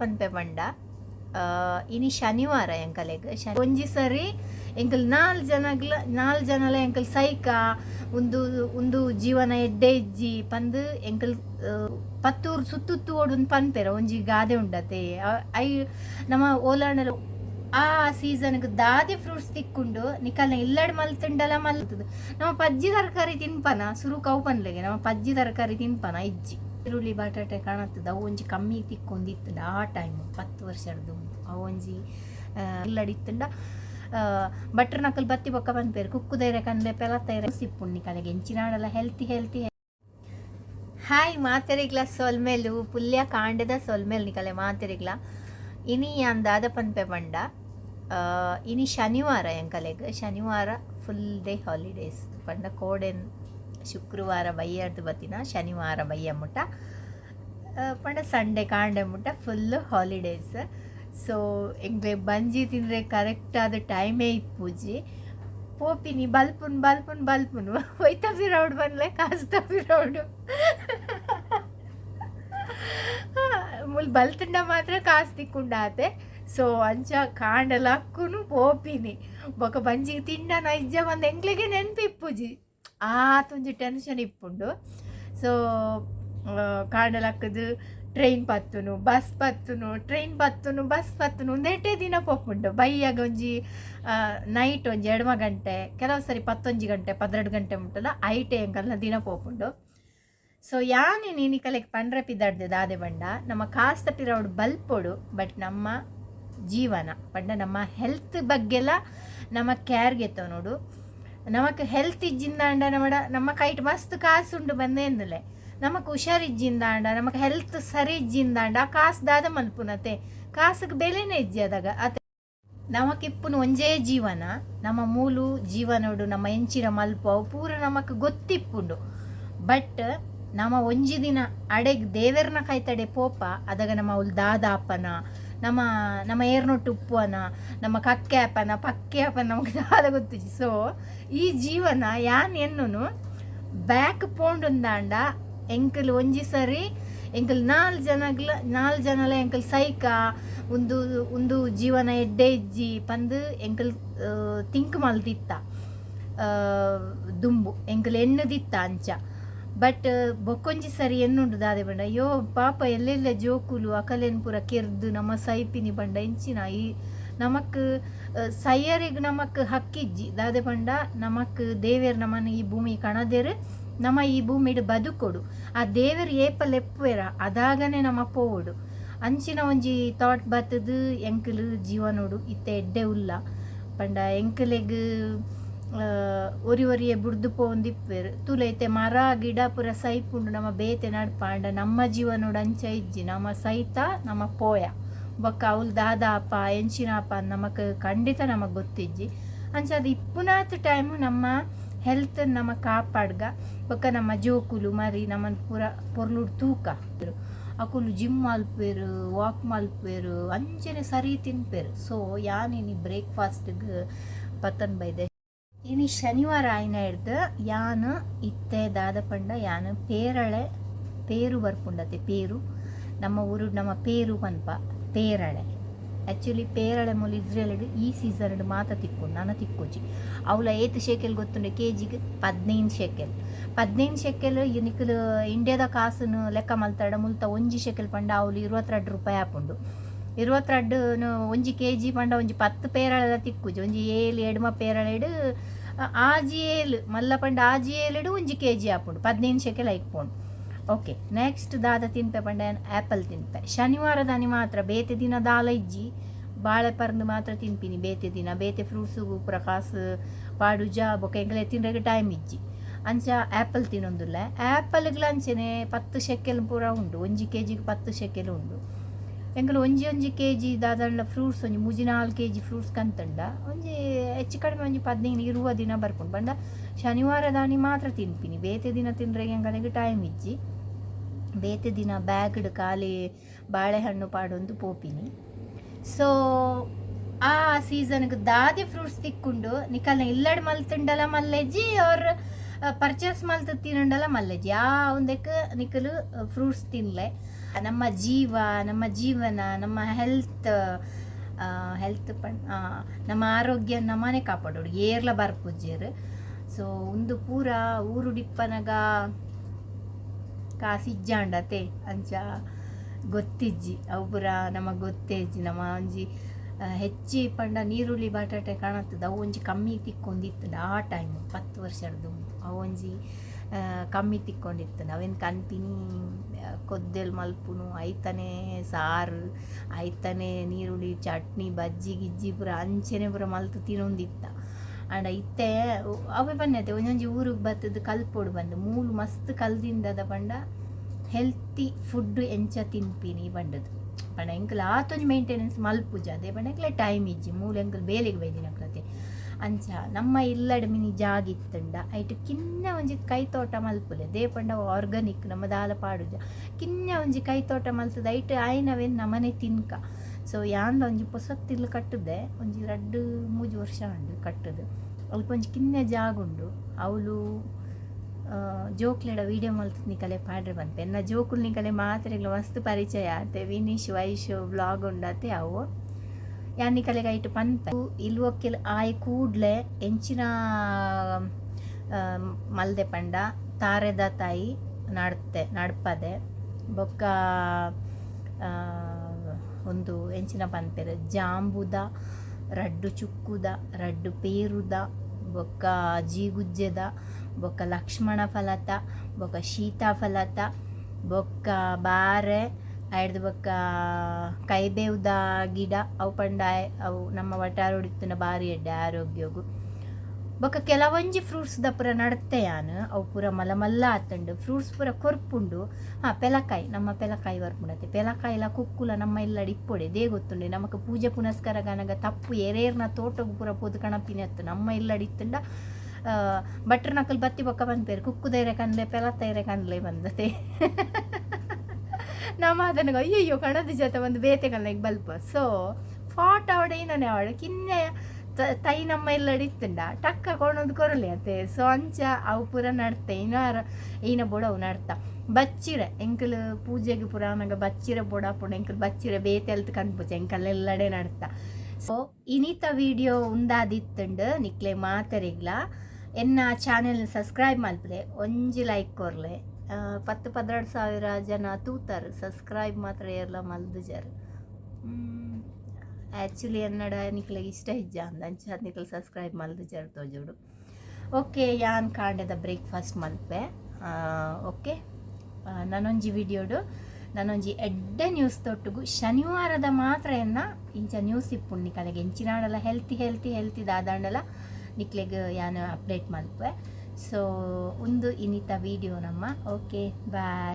ಪನ್ಪೆ ಪಂಡ ಆ, ಇನಿ ಶನಿವಾರ ಎಂಕಲೆಗ್. ಶನಿ ಒಂಜಿ ಸರಿ ಎಂಕಲ್ ನಾಲ್ ಜನಗ್ಲ ನಾಲ್ ಜನಲ ಎಂಕಲ್ ಸೈಕ ಒಂದು ಒಂದು ಜೀವನ ಎಡ್ಡೆ ಇಜ್ಜಿ ಪಂದ್ ಎಂಕಲ್ ಪತ್ತೂರ್ ಸುತ್ತುತ್ತು ಓಡೊಂದು ಪನ್ಪೆರ ಒಂಜಿ ಗಾದೆ ಉಂಡತೆ. ಐ ನಮ್ಮ ಓಲಾಂಡಲ ಆ ಸೀಸನ್ಗೆ ದಾದಿ ಫ್ರೂಟ್ಸ್ ತಿಕ್ಕೊಂಡು ನಿಕಲ್ನ ಇಲ್ಲಡ್ ಮಲ್ತುಂಡಲ ಮಲ್ತದ. ನಮ್ಮ ಪಜ್ಜಿ ತರಕಾರಿ ತಿನ್ಪನ ಸುರು ಕೌಪನ್ಲೆಗೆ ನಮ್ಮ ಪಜ್ಜಿ ತರಕಾರಿ ತಿನ್ಪನ ಇಜ್ಜಿ. ಈರುಳ್ಳಿ ಬಟಾಟೆ ಕಾಣತ್ತದ ಅವು ಒಂಜಿ ಕಮ್ಮಿ ತಿಕ್ಕೊಂಡಿತ್ತಂಡ ಆ ಟೈಮ್ ಪತ್ತು ವರ್ಷದ್ದು ಅವು ಒಂಜಿ ಇಲ್ಲಡಿತ್ತಂಡ ಬಟ್ರ್ ನಕಲ್ ಬತ್ತಿ ಬೊಕ್ಕ ಬಂದ್ಪೇರು ಕುಕ್ಕುದೈರೆ ಕಂದೆ ಪೆಲತ್ತೈರೆ ಸಿಪ್ಪುಣ್ಣಿ ಕಲೆಗೆ ಎಂಚಿನಾಡಲ್ಲ ಹೆಲ್ತಿ ಹೆಲ್ತಿ ಹಾಯ್ ಮಾತೆರಿಗ್ಲ ಸೊಲ್ಮೇಲು ಪುಲ್ಯ ಕಾಂಡದ ಸೊಲ್ಮೇಲ್ ನಿಕಲೆ ಮಾತೆರಿಗ್ಲ. ಇನಿ ಅಂದಾದ ಪನ್ಪೆ ಆ, ಇನಿ ಶನಿವಾರ ಎಂಕಲೆಗ್ ಶನಿವಾರ ಫುಲ್ ಡೇ ಹಾಲಿಡೇಸ್ ಪಂಡ ಕೋಡೆನ್ ಶುಕ್ರವಾರ ಬೈಯರ್ದು ಬತ್ತಿನ ಶನಿವಾರ ಬೈಯ ಮುಟ್ಟ. ಪಂಡ ಸಂಡೆ ಕಾಂಡೆ ಮುಟ್ಟ. ಫುಲ್ ಹಾಲಿಡೇಸ್ ಸೊ ಎಂಗ್ಲೆ ಬಂಜಿ ತಿಂದರೆ ಕರೆಕ್ಟಾದ ಟೈಮೇ ಇಪ್ಪುಜಿ ಪೋಪಿನಿ, ಬಲ್ಪುನ್ ಬಲ್ಪುನ್ ಬಲ್ಪುನ್. ಒಯ್ತ ಫಿರೌಡ್ ಬಂದ್ಲೆ ಕಾಸ್ತ ರೌಡ್ ಮುಲ್ ಬಲ್ತುಂಡ ಮಾತ್ರ ಕಾಸು ತಿಕ್ಕೊಂಡಾತೆ ಸೊ ಅಂಚ ಕಾಂಡಲಕ್ಕೂ ಪೋಪಿನಿ. ಬೊಕ ಬಂಜಿಗೆ ತಿಂಡ ನೈಜ ಒಂದು ಎಂಗ್ಲಿಗೆ ನೆನ್ಪಿಪ್ಪುಜಿ ಆತೊಂಜಿ ಟೆನ್ಷನ್ ಇಪ್ಪುಂಡು. ಸೊ ಕಾಂಡಲಕ್ಕದು ಟ್ರೈನ್ ಪತ್ತುನು ಬಸ್ ಪತ್ತುನು ಟ್ರೈನ್ ಪತ್ತುನು ಬಸ್ ಪತ್ತುನು ಒಂದೆಟೇ ದಿನ ಪೋಪುಂಡು ಬೈಯಾಗ ಒಂಜಿ ನೈಟ್ ಒಂಜಿ ಎಡಮ ಗಂಟೆ, ಕೆಲವು ಸರಿ ಪತ್ತೊಂಜಿ ಗಂಟೆ, ಪದ್ರೆಡು ಗಂಟೆ ಉಂಟಲ್ಲ ಐಟೆ ಎಂಕಲ್ನ ದಿನ ಪೋಪುಂಡು. ಸೊ ಯಾನೆ ನೀನಿ ಕಲೆಗೆ ಪಂಡ್ರೆ ಪಿದ್ದಾಡ್ದೆ ದಾದೆ ಬಂಡ, ನಮ್ಮ ಕಾಸ್ ಪಿರೌಡ್ ಬಲ್ಪೊಡು ಬಟ್ ನಮ್ಮ ಜೀವನ, ಪಂಡ ನಮ್ಮ ಹೆಲ್ತ್ ಬಗ್ಗೆಲ್ಲ ನಮ್ಮ ಕೇರ್ಗೆ ನೋಡು. ನಮಕ್ ನಮಡ ನಮ್ಮ ಕೈಟ್ ಮಸ್ತ್ ಕಾಸುಂಡು ಬಂದೇಂದುಲೆ ನಮಕ್ ಹುಷಾರಿಜ್ಜಿಂದಾಂಡ ನಮಕ್ ಹೆಲ್ತ್ ಸರಿ ಇಜ್ಜಿಂದಾಂಡ ಕಾಸು ದಾದ ಮಲ್ಪುನತೆ. ಕಾಸಿಗೆ ಬೆಲೆನೇ ಇಜ್ಜಿ ಅದಾಗ ಅತೆ ನಮಕಿಪ್ಪುನ ಒಂಜೇ ಜೀವನ, ನಮ್ಮ ಮೂಲು, ಜೀವನೋಡು, ನಮ್ಮ ಎಂಚಿನ ಮಲ್ಪ, ಅವು ಪೂರ ನಮಕ್ ಗೊತ್ತಿಪ್ಪುಂಡು. ಬಟ್, ನಮ್ಮ ಒಂಜಿ ದಿನ ಅಡೆಗ್ ದೇವೆರ್ನ ಕೈತಡೆ ಪೋಪ, ಅದಾಗ ನಮ್ಮ ಅವಳು ದಾದ ಅಪ್ಪನ ನಮ್ಮ ನಮ್ಮ ಏರ್ನೊಟ್ಟು ಉಪ್ಪುವನ ನಮ್ಮ ಕಕ್ಕೆ ಅಪ್ಪನ ಪಕ್ಕೆ ಅಪ್ಪನ ನಮಗೆ ಸಾಲ ಗೊತ್ತು ಸೊ ಈ ಜೀವನ ಯಾನ್ ಎನ್ನು ಬ್ಯಾಕ್ ಪೋಂಡುಂದಾಂಡ ಎಂಕಲ್ ಒಂಜಿ ಸರಿ ಎಂಕಲ್ ನಾಲ್ ಜನಗ್ಲ, ನಾಲ್ ಜನಲ ಎಂಕಲ್ ಸೈಕ, ಒಂದು ಒಂದು ಜೀವನ ಎಡ್ಡೆ ಇಜ್ಜಿ ಪಂದ್ ಎಂಕಲ್ ತಿಂಕ್ ಮಲ್ದಿತ್ತ ದುಂಬು ಎಂಕಲ್ ಎಣ್ಣದಿತ್ತ ಅಂಚ. ಬಟ್ ಬೊಕ್ಕೊಂಜಿ ಸರಿ ಎನ್ನುಂಡು ದಾದೆ ಬಂಡ. ಅಯ್ಯೋ, ಪಾಪ ಎಲ್ಲೆಲ್ಲ ಜೋಕುಲು ಅಕಲೆನ್ ಪೂರ ಕೆರ್ದು, ನಮ್ಮ ಸೈಪಿನಿ ಬಂಡ ಎಂಚಿನ ಈ ನಮಕ್ ಸೈಯರಿಗ್ ನಮಕ್ ಹಕ್ಕಿಜ್ಜಿ. ದಾದೆ ಬಂಡ, ನಮಕ್ ದೇವೇರ್ ನಮ್ಮನ್ನ ಈ ಭೂಮಿ ಕಣದೇರು, ನಮ್ಮ ಈ ಭೂಮಿಡ್ ಬದುಕೊಡು. ಆ ದೇವರು ಏಪಲ್ ಎಪ್ಪುವೆರ ಅದಾಗನೆ ನಮ್ಮ ಪೋವಡು ಅಂಚಿನ ಒಂಜಿ ಥಾಟ್ ಬತ್ತದು, ಎಂಕಲು ಜೀವನೋಡು ಇತ್ತೆ ಎಡ್ಡೆ ಉಲ್ಲ. ಪಂಡ ಎಂಕಲೆಗ್ ಒರಿ ಒರಿಯೆ ಬುಡ್ದು ಪೋಂದಿಪ್ಪೆರ್. ತುಲೈತೆ ಮರ ಗಿಡ ಪುರ ಸೈಪುಂಡು ನಮ್ಮ ಬೇತೆ ನಡ್ಪಾಂಡ ನಮ್ಮ ಜೀವನೋಡು ಅಂಚ ಇಜ್ಜಿ. ನಮ್ಮ ಸೈತ, ನಮ್ಮ ಪೋಯ. ಬೊಕ್ಕ ಅವಳು ದಾದಾಪ ಅಪ್ಪ ಎಂಚಿನ ಅಪ್ಪ ನಮಕ್ ಖಂಡಿತ ನಮಗೆ ಗೊತ್ತಿಜ್ಜಿ. ಅಂಚ ಅದು ಇಪ್ಪುನಾತ್ ಟೈಮು ನಮ್ಮ ಹೆಲ್ತ್ ನಮ್ಮ ಕಾಪಾಡ್ಗ. ಬೊಕ್ಕ ನಮ್ಮ ಜೋಕುಲು ಮರಿ ನಮ್ಮ ಪುರ ಪೊರ್ಲುಡ್ ತೂಕ. ಅಕುಲು ಜಿಮ್ ಮಲ್ಪೇರು, ವಾಕ್ ಮಲ್ಪೇರು, ಅಂಚನೆ ಸರಿ ತಿನ್ಪೇರು. ಸೊ, ಯಾನಿನಿ ಬ್ರೇಕ್ಫಾಸ್ಟ್ಗೆ ಪತನ್ ಬೈದೆ. ಇನಿ ಶನಿವಾರ ಆಯ್ನ ಹಿಡ್ದು ಯಾನ್, ಇತ್ತೆ ದಾದ ಪಂಡ ಯಾನ್, ಪೇರಳೆ, ಪೇರು ನಮ್ಮ ಊರು, ನಮ್ಮ ಪೇರು ಪನ್ಪ ಪೇರಳೆ. ಆ್ಯಕ್ಚುಲಿ ಪೇರಳೆ ಮೂಲ ಇಸ್ರೇಲ್ಡ್ ಈ ಸೀಸನ್ ಮಾತ ತಿಕ್ಕೊಂಡು, ನಾನು ತಿಕ್ಕೋಜಿ ಅವಳ ಏತ್ ಶೇಕೆಲ್ ಗೊತ್ತುಂಡೆ ಕೆ ಜಿಗೆ ಪದ್ನೈದು ಶೇಕೆಲ್. ಪದ್ನೈದು ಶೇಕೆಲ್ ಇನಿಕಲ್, ಇಂಡಿಯಾದ ಕಾಸನ್ನು ಲೆಕ್ಕ ಮಲ್ತಾಡ, ಮುಲ್ತ ಒಂಜಿ ಶೇಕೆಲ್ ಪಂಡ ಅವಳು ಇರುವತ್ತೆರಡು ರೂಪಾಯಿ ಹಾಪುಂಡು. ಇರುವತ್ತೆರಡು ಒಂಜಿ ಕೆ ಜಿ ಪಂಡ ಒಂಜಿ ಪತ್ತು ಪೇರಳೆಲ ತಿಕ್ಕುಜಿ. ಒಂಜಿ ಏಳು ಎಡ್ಮ ಪೇರಳೆಡು ಆಜಿ ಏಳು, ಮಲ್ಲ ಪಂಡ ಆಜಿ ಏಳೆಡು ಒಂಜಿ ಕೆ ಜಿ ಹಾಪುಂಡು ಪದ್ನೈದು ಶೇಕೆಲ್ ಐಕ್ಪುಂಡು ಓಕೆ, ನೆಕ್ಸ್ಟ್ ದಾದ ತಿನ್ಪೆ ಪಂಡ ಆ್ಯಪಲ್ ತಿನ್ಪೆ. ಶನಿವಾರ ದಾನಿ ಮಾತ್ರ ಬೇತೆ ದಿನ ದಾಲ ಇಜ್ಜಿ. ಬಾಳೆ ಪರ್ದು ಮಾತ್ರ ತಿನ್ಪಿನಿ ಬೇತೆ ದಿನ. ಬೇತೆ ಫ್ರೂಟ್ಸು ಪೂರ ಕಾಸು ಜಾ ಬೊಕ ಎಂಗ್ಲೆ ತಿನ್ರೆಗೆ ಟೈಮ್ ಇಜ್ಜಿ. ಅಂಚ ಆ್ಯಪಲ್ ತಿನ್ನೊಂದುಲ್ಲ. ಆ್ಯಪಲ್ಗ್ಲ ಅಂಚೆನೆ ಪತ್ತು ಶೆಕೆಲ್ ಪೂರ ಉಂಡು. ಒಂಜಿ ಕೆ ಜಿಗೆ ಪತ್ತು ಶೆಕೆಲ್ ಉಂಡು. ಎಂಕಲು ಒಂಜಿ ಒಂಜಿ ಕೆ ಜಿ ದಾದಾಂಡ ಫ್ರೂಟ್ಸ್ ಒಂಜಿ ಮುಜಿ ನಾಲ್ಕು ಕೆ ಜಿ ಫ್ರೂಟ್ಸ್ ಕಂತಂಡ. ಒಂಜಿ ಹೆಚ್ಚು ಕಡಿಮೆ ಒಂಜಿ ಪದ್ನೈದು ಇರುವ ದಿನ ಬರ್ಕೊಂಡು. ಬಂಡ ಶನಿವಾರ ದಾನಿ ಮಾತ್ರ ತಿನ್ಪಿನಿ. ಬೇತೆ ದಿನ ತಿಂದ್ರೆ ಎಂಗಳಿಗೆ ಟೈಮ್ ಇಜ್ಜಿ. ಬೇತೆ ದಿನ ಬ್ಯಾಗ್ಡ್ ಖಾಲಿ ಬಾಳೆಹಣ್ಣು ಪಾಡೊಂದು ಪೋಪಿನಿ. ಸೊ ಆ ಸೀಸನ್ಗೆ ದಾದಿ ಫ್ರೂಟ್ಸ್ ತಿಕ್ಕೊಂಡು. ನಿಕಲ್ನ ಇಲ್ಲಡ್ ಮಲ್ತುಂಡಲ ಮಲ್ಲೆಜ್ಜಿ, ಅವ್ರ ಪರ್ಚೇಸ್ ಮಲ್ತ ತಿನ್ನುಂಡಲ ಮಲ್ಲೆಜ್ಜಿ. ಆ ಒಂದಕ್ಕೆ ನಿಕಲು ಫ್ರೂಟ್ಸ್ ತಿನ್ಲೆ. ನಮ್ಮ ಜೀವ ನಮ್ಮ ಜೀವನ ನಮ್ಮ ಹೆಲ್ತ್ ಹೆಲ್ತ್ ಆ, ನಮ್ಮ ಆರೋಗ್ಯ ನಮ್ಮನೆ ಕಾಪಾಡೋಡು ಏರ್ಲ ಬರ್ಪುಜ್ಜೇರು ಸೊ ಒಂದು ಪೂರ ಊರುಡಿಪ್ಪನಗ ಕಾಸಿಜ್ಜಾಂಡತೆ ಅಂಚ ಗೊತ್ತಿಜ್ಜಿ. ಅವು ನಮಗೆ ಗೊತ್ತೇಜ್ಜಿ ನಮ್ಮ ಒಂಜಿ ಹೆಚ್ಚಿ ಪಂಡ ನೀರುಳ್ಳಿ ಬಟಾಟೆ ಕಾಣತ್ತದ. ಅವು ಒಂಜಿ ಕಮ್ಮಿ ತಿಕ್ಕೊಂಡಿತ್ತದ ಆ ಟೈಮ್ ಪತ್ತು ವರ್ಷದ್ದು ಅವು ಒಂಜಿ ಕಮ್ಮಿ ತಿಕ್ಕೊಂಡಿತ್ತು ನಾವೇನು ಕಂತೀನಿ ಕೊದ್ದೆಲ್ ಮಲ್ಪುನು ಐತನೇ ಸಾರು ಐತನೇ ನೀರುಳ್ಳಿ, ಚಟ್ನಿ, ಬಜ್ಜಿ, ಗಿಜ್ಜಿ ಪೂರ ಅಂಚೆನೆ ಪೂರ ಮಲ್ತು ತಿನ್ನೊಂದಿತ್ತ. ಆಂಡ ಇತ್ತೆ ಅವೆ ಬನ್ನತೆ ಒಂದೊಂಜಿ ಊರಿಗೆ ಬತ್ತದ ಕಲ್ಪೋಡು ಬಂದು. ಮೂಲು ಮಸ್ತ್ ಕಲ್ದಿಂದದ ಪಂಡ, ಹೆಲ್ತಿ ಫುಡ್ ಎಂಚ ತಿನ್ಪಿನಿ ಬಂಡದು ಪಂಡ ಎಂಕಲ್ ಆತೊಂಜಿ ಮೇಂಟೆನೆನ್ಸ್ ಮಲ್ಪುಜ. ಅದೇ ಪಂಡ ಟೈಮ್ ಇಜ್ಜಿ. ಮೂಲು ಎಂಕಲ್ ಬೇಲೆಗೆ ಬೈದಿನ ಕತೆ ಅಂಚ, ನಮ್ಮ ಇಲ್ಲಡ ಮಿನಿ ಜಾಗಿತ್ತುಂಡ ಐಟ್ ಕಿನ್ನ ಒಂಜಿ ಕೈತೋಟ ಮಲ್ಪುಲೆ ದೇಪಂಡ ಆರ್ಗಾನಿಕ್ ನಮ್ಮ ದಾಲ ಪಾಡುಜ. ಕಿನ್ನ ಒಂಜಿ ಕೈತೋಟ ಮಲ್ತದ, ಐಟ್ ಆಯ್ನವೇನು ನಮನೆ ತಿನ್ಕ. ಸೊ ಯಾಂದ ಒಂಜಿ ಪೊಸತ್ತಿಲ್ ಕಟ್ಟದೆ, ಒಂಜಿ ರಡ್ಡು ಮೂಜಿ ವರ್ಷ ಉಂಡು ಕಟ್ಟದು. ಅಲ್ಪ ಒಂಜಿ ಕಿನ್ನ ಜಾಗ ಉಂಡು ಅವಳು ಜೋಕ್ಲೆಡ ವೀಡಿಯೋ ಮಲ್ತದ ನಿಕಲೆ ಪಾಡ್ರೆ ಬಂತೆ. ಜೋಕುಲ್ ನಿಕಲೆ ಮಾತ್ರೆಗ್ಲ ಮಸ್ತ್ ಪರಿಚಯ ಆತೆ. ವಿನೀಶ್, ವೈಶ್ ಬ್ಲಾಗ್ ಉಂಡತೆ ಅವು. ಯಾನಿ ಕಲೆಗ ಇಟ್ಟು ಪನ್ಪೆ ಇಲ್ವೊಕ್ಕೆಲ್ ಆಯ್ ಕೂಡ್ಲೆ ಎಂಚಿನ ಮಲ್ದೆ ಪಂಡ ತಾರೆದ ತಾಯಿ ನಡ್ತೆ, ನಡ್ಪದೆ. ಬೊಕ್ಕ ಒಂದು ಎಂಚಿನ ಪನ್ಪೆರ್ ಜಾಂಬುದ, ರಡ್ಡು ಚುಕ್ಕುದ, ರಡ್ಡು ಪೇರುದ, ಬೊಕ್ಕ ಜೀಗುಜ್ಜೆದ, ಬೊಕ್ಕ ಲಕ್ಷ್ಮಣ ಫಲತ, ಬೊಕ್ಕ ಸೀತಾಫಲತ ಬೊಕ್ಕ ಬಾರೆ ಆಯ್ದು ಬೊಕ್ಕ ದ ಗಿಡ, ಅವು ಪಂಡ ಅವು ನಮ್ಮ ವಟಾರ ಹೊಡಿತನ ಬಾರಿ ಎಡ್ಡೆ ಆರೋಗ್ಯಗು. ಬೊಕ್ಕ ಕೆಲವೊಂಜಿ ಫ್ರೂಟ್ಸ್ ದ ಪೂರ ಯಾನು ಯಾನ್, ಅವು ಪೂರ ಮಲ್ಲ ಮಲ್ಲ ಆತಂಡು. ಫ್ರೂಟ್ಸ್ ಪೂರ ಕೊರ್ಪುಂಡು. ಹಾ, ಪೆಲಕಾಯಿ, ನಮ್ಮ ಪೆಲಕಾಯಿ ವರ್ಪುಂಡತೆ. ಪೆಲಕಾಯಿಲ ಕುಕ್ಕುಲ ನಮ್ಮ ಇಲ್ಲ ಇಪ್ಪೊಡೆ. ದೇ ಗೊತ್ತುಂಡೆ, ನಮಕ್ ಪೂಜೆ ಪುನಸ್ಕಾರ ಗನಗ ತಪ್ಪು ಎರೇರ್ನ ತೋಟಗು ಪೂರ ಪೋದು ಕಣಪಿನತ್ತು ನಮ್ಮ ಇಲ್ಲ ಇತ್ತುಂಡ ಬಟ್ರ್ ನಕಲ್ ಬತ್ತಿ ಬೊಕ್ಕ ಬಂದ್ಪೇರು. ಕುಕ್ಕುದೈರೆ ಕನ್ಲೆ ತೈರೆ ಕನ್ಲೆ ಬಂದತೆ. ನಮ್ಮ ಅದನ್ನ ಅಯ್ಯಯ್ಯೋ, ಕಣದ ಜೊತೆ ಒಂದು ಬೇತೆ ಕನ್ಲೆಗೆ ಬಲ್ಪ. ಸೊ ಫಾಟ್ ಅವಡೆ ಇನ್ನೇ ಅವಡೆ ಕಿನ್ನೆ ತ- ನಮ್ಮ ಎಲ್ಲ ಇತ್ತಂಡ. ಟಕ್ಕ ಕೊಣದು ಕೊರಲಿ ಅತ್ತೆ. ಸೊ ಅಂಚ, ಅವು ಪೂರ ನಡ್ತೆ. ಇನ್ನಾರ ಈನ ಬೊಡ ನಡ್ತ. ಬಚ್ಚಿರ ಎಂಕಲ್ ಪೂಜೆಗೆ ಪುರ ನಂಗೆ ಬಚ್ಚಿರ ಬೊಡ ಪುಡ. ಎಂಕಲ್ ಬಚ್ಚಿರ ಬೇತೆ ಅಲ್ತ್ ಕಣ್ಪುಜ ಎಂಕಲ್ ಎಲ್ಲಡೆ ನಡ್ತ. ಸೊ ಇನಿತ ವಿಡಿಯೋ ಉಂದಾದಿತ್ತಂಡು ನಿಕ್ಲೆ ಮಾತರಿಗ್ಲ. ಎನ್ನ ಚಾನೆಲ್ ಸಬ್ಸ್ಕ್ರೈಬ್ ಮಲ್ಪಲೆ ಒಂಜಿ ಲೈಕ್ ಕೊರ್ಲೆ. ಪತ್ತು ಪದ್ನೆರಡು ಸಾವಿರ ಜನ ತೂತಾರೆ ಸಬ್ಸ್ಕ್ರೈಬ್ ಮಾತ್ರ ಎಲ್ಲ ಮಲ್ದುಜರ್ ಆ್ಯಕ್ಚುಲಿ ಎನ್ನಡ ನಿಕ್ಲೆಗೆ ಇಷ್ಟ ಇಜ್ಜ ಅಂದ ಅಂಚಾದ ನಿಕ್ಲ ಸಬ್ಸ್ಕ್ರೈಬ್ ಮಲ್ದುಜರ್ ತೋಜೋಡು ಓಕೆ, ಯಾನ್ ಕಾಂಡದ ಬ್ರೇಕ್ಫಾಸ್ಟ್ ಮಲ್ಪೆ? ಓಕೆ. ನಾನೊಂಜಿ ವಿಡಿಯೋಡು ನಾನೊಂಜಿ ಎಡ್ಡೆ ನ್ಯೂಸ್ ತೊಟ್ಟುಗು ಶನಿವಾರದ ಮಾತ್ರ ಎನ್ನ ಇಂಚ ನ್ಯೂಸ್ ಇಪ್ಪುಂಡು ಇಂಚಿನಾಡಲ್ಲ ಹೆಲ್ತಿ ಹೆಲ್ತಿ ಹೆಲ್ತಿ ದಾದಾಂಡಲ ನಿಕ್ಲೆಗ್ ಯಾನು ಅಪ್ಡೇಟ್ ಮಲ್ಪೆ? ಸೊ ಒಂದು ಇನಿತ ವಿಡಿಯೋ ನಮ್ಮ. Okay bye